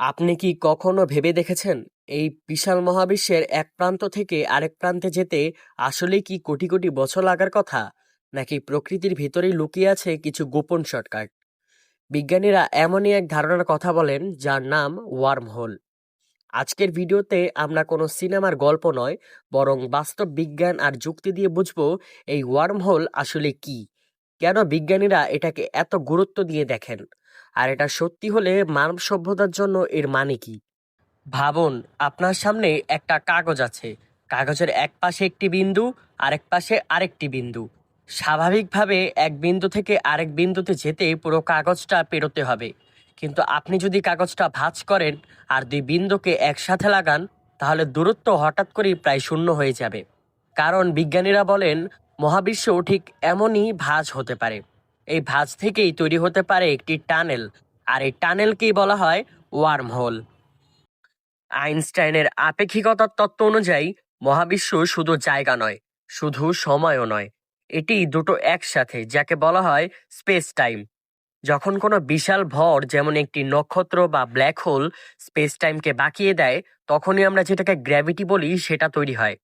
আপনি কি কখনো ভেবে দেখেছেন, এই বিশাল মহাবিশ্বের এক প্রান্ত থেকে আরেক প্রান্তে যেতে আসলে কি কোটি কোটি বছর লাগার কথা, নাকি প্রকৃতির ভিতরেই লুকিয়ে আছে কিছু গোপন শর্টকাট? বিজ্ঞানীরা এমনই এক ধারণার কথা বলেন, যার নাম ওয়ার্ম হোল আজকের ভিডিওতে আমরা কোনো সিনেমার গল্প নয়, বরং বাস্তব বিজ্ঞান আর যুক্তি দিয়ে বুঝব এই ওয়ার্ম হোল আসলে কি। কেন বিজ্ঞানীরা এটাকে এত গুরুত্ব দিয়ে দেখেন? আর এটা সত্যি হলে মানব সভ্যতার জন্য এর মানে কি? ভাবুন, আপনার সামনে একটা কাগজ আছে। কাগজের এক পাশে একটি বিন্দু, আরেক পাশে আরেকটি বিন্দু। স্বাভাবিকভাবে এক বিন্দু থেকে আরেক বিন্দুতে যেতে পুরো কাগজটা পেরোতে হবে। কিন্তু আপনি যদি কাগজটা ভাঁজ করেন আর দুই বিন্দুকে একসাথে লাগান, তাহলে দূরত্ব হঠাৎ করেই প্রায় শূন্য হয়ে যাবে। কারণ বিজ্ঞানীরা বলেন, মহাবিশ্ব ঠিক এমনই ভাঁজ হতে পারে। এই ভাঁজ থেকেই তৈরি হতে পারে একটি টানেল, আর এই টানেলকেই বলা হয় ওয়ার্ম হোল আইনস্টাইনের আপেক্ষিকতার তত্ত্ব অনুযায়ী, মহাবিশ্ব শুধু জায়গা নয়, শুধু সময়ও নয়। এটি দুটো একসাথে, যাকে বলা হয় স্পেস টাইম যখন কোনো বিশাল ভর, যেমন একটি নক্ষত্র বা ব্ল্যাক হোল স্পেস টাইমকে বাঁকিয়ে দেয়, তখনই আমরা যেটাকে গ্র্যাভিটি বলি, সেটা তৈরি হয়।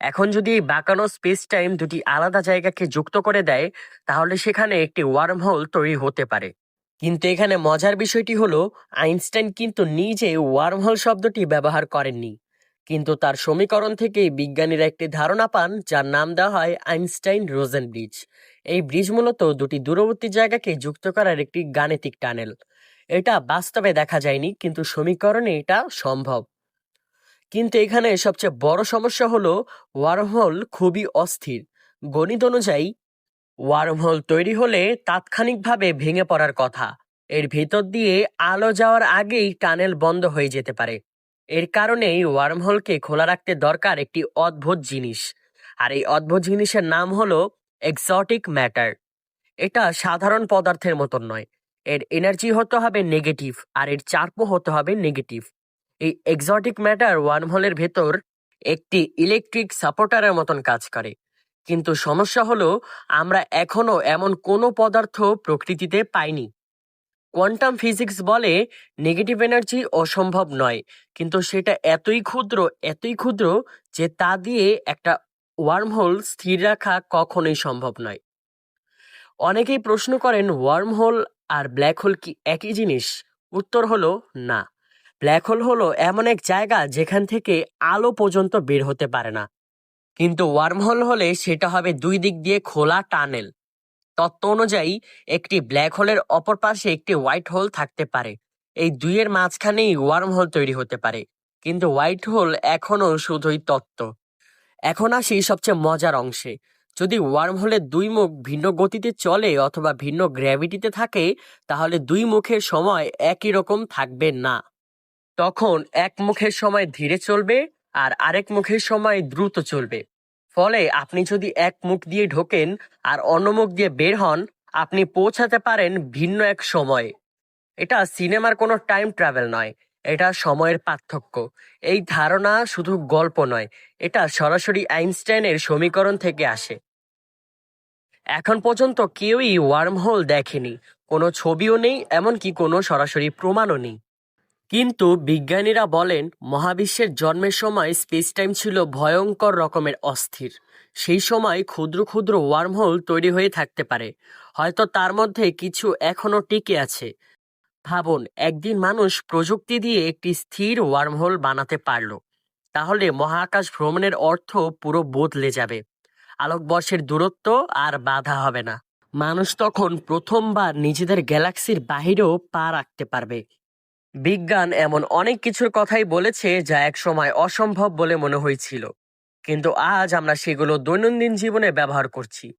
এখন যদি এই বাঁকানো স্পেস টাইম দুটি আলাদা জায়গাকে যুক্ত করে দেয়, তাহলে সেখানে একটি ওয়ার্ম হোল তৈরি হতে পারে। কিন্তু এখানে মজার বিষয়টি হলো, আইনস্টাইন কিন্তু নিজে ওয়ার্ম হোল শব্দটি ব্যবহার করেননি। কিন্তু তার সমীকরণ থেকেই বিজ্ঞানীরা একটি ধারণা পান, যার নাম দেওয়া হয় আইনস্টাইন রোজেন ব্রিজ। এই ব্রিজ মূলত দুটি দূরবর্তী জায়গাকে যুক্ত করার একটি গাণিতিক টানেল। এটা বাস্তবে দেখা যায়নি, কিন্তু সমীকরণে এটা সম্ভব। কিন্তু এখানে সবচেয়ে বড় সমস্যা হলো ওয়ার্মহোল খুবই অস্থির। গণিত অনুযায়ী ওয়ার্মহোল তৈরি হলে তাৎক্ষণিকভাবে ভেঙে পড়ার কথা। এর ভেতর দিয়ে আলো যাওয়ার আগেই টানেল বন্ধ হয়ে যেতে পারে। এর কারণেই ওয়ার্মহোলকে খোলা রাখতে দরকার একটি অদ্ভুত জিনিস। আর এই অদ্ভুত জিনিসের নাম হলো এক্সটিক ম্যাটার এটা সাধারণ পদার্থের মতন নয়। এর এনার্জি হতে হবে নেগেটিভ আর এর চার্পও হতে হবে নেগেটিভ এই এক্সটিক ম্যাটার ওয়ার্মহোলের ভেতর একটি ইলেকট্রিক সাপোর্টারের মতন কাজ করে। কিন্তু সমস্যা হলো, আমরা এখনও এমন কোনো পদার্থ প্রকৃতিতে পাইনি। কোয়ান্টাম ফিজিক্স বলে নেগেটিভ এনার্জি অসম্ভব নয়, কিন্তু সেটা এতই ক্ষুদ্র এতই ক্ষুদ্র যে তা দিয়ে একটা ওয়ার্মহোল স্থির রাখা কখনোই সম্ভব নয়। অনেকেই প্রশ্ন করেন ওয়ার্মহোল আর ব্ল্যাক হোল কি একই জিনিস? উত্তর হলো না। ব্ল্যাক হোল হলো এমন এক জায়গা যেখান থেকে আলো পর্যন্ত বের হতে পারে না। কিন্তু ওয়ার্মহোল হলে সেটা হবে দুই দিক দিয়ে খোলা টানেল তত্ত্ব অনুযায়ী একটি ব্ল্যাক হোলের অপর পাশে একটি হোয়াইট হোল থাকতে পারে। এই দুইয়ের মাঝখানেই ওয়ার্ম হোল তৈরি হতে পারে। কিন্তু হোয়াইট হোল এখনও শুধুই তত্ত্ব। এখন আসি সবচেয়ে মজার অংশে। যদি ওয়ার্ম হোলের দুই মুখ ভিন্ন গতিতে চলে অথবা ভিন্ন গ্র্যাভিটিতে থাকে, তাহলে দুই মুখের সময় একই রকম থাকবে না। তখন এক মুখের সময় ধীরে চলবে আর আরেক মুখের সময় দ্রুত চলবে। ফলে আপনি যদি এক মুখ দিয়ে ঢোকেন আর অন্য মুখ দিয়ে বের হন, আপনি পৌঁছাতে পারেন ভিন্ন এক সময়ে। এটা সিনেমার কোনো টাইম ট্রাভেল নয়, এটা সময়ের পার্থক্য। এই ধারণা শুধু গল্প নয়, এটা সরাসরি আইনস্টাইনের সমীকরণ থেকে আসে। এখন পর্যন্ত কেউই ওয়ার্মহোল দেখেনি, কোনো ছবিও নেই, এমনকি কোনো সরাসরি প্রমাণও নেই। কিন্তু বিজ্ঞানীরা বলেন, মহাবিশ্বের জন্মের সময় স্পেস টাইম ছিল ভয়ঙ্কর রকমের অস্থির। সেই সময় ক্ষুদ্র ক্ষুদ্র ওয়ার্মহোল তৈরি হয়ে থাকতে পারে। হয়তো তার মধ্যে কিছু এখনও টিকে আছে। ভাবুন, একদিন মানুষ প্রযুক্তি দিয়ে একটি স্থির ওয়ার্মহোল বানাতে পারল। তাহলে মহাকাশ ভ্রমণের অর্থ পুরো বদলে যাবে। আলোকবর্ষের দূরত্ব আর বাধা হবে না। মানুষ তখন প্রথমবার নিজেদের গ্যালাক্সির বাহিরেও পা রাখতে পারবে। বিজ্ঞান এমন অনেক কিছুর কথাই বলেছে যা একসময় অসম্ভব বলে মনে হয়েছিল। কিন্তু আজ আমরা সেগুলো দৈনন্দিন জীবনে ব্যবহার করছি।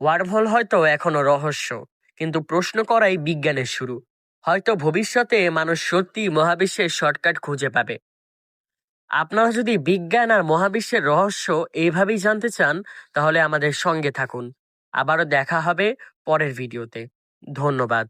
ওয়ার্মহোল হয়তো এখনও রহস্য, কিন্তু প্রশ্ন করাই বিজ্ঞানের শুরু। হয়তো ভবিষ্যতে মানুষ সত্যি মহাবিশ্বের শর্টকাট খুঁজে পাবে। আপনারা যদি বিজ্ঞান আর মহাবিশ্বের রহস্য এইভাবেই জানতে চান, তাহলে আমাদের সঙ্গে থাকুন। আবারও দেখা হবে পরের ভিডিওতে। ধন্যবাদ।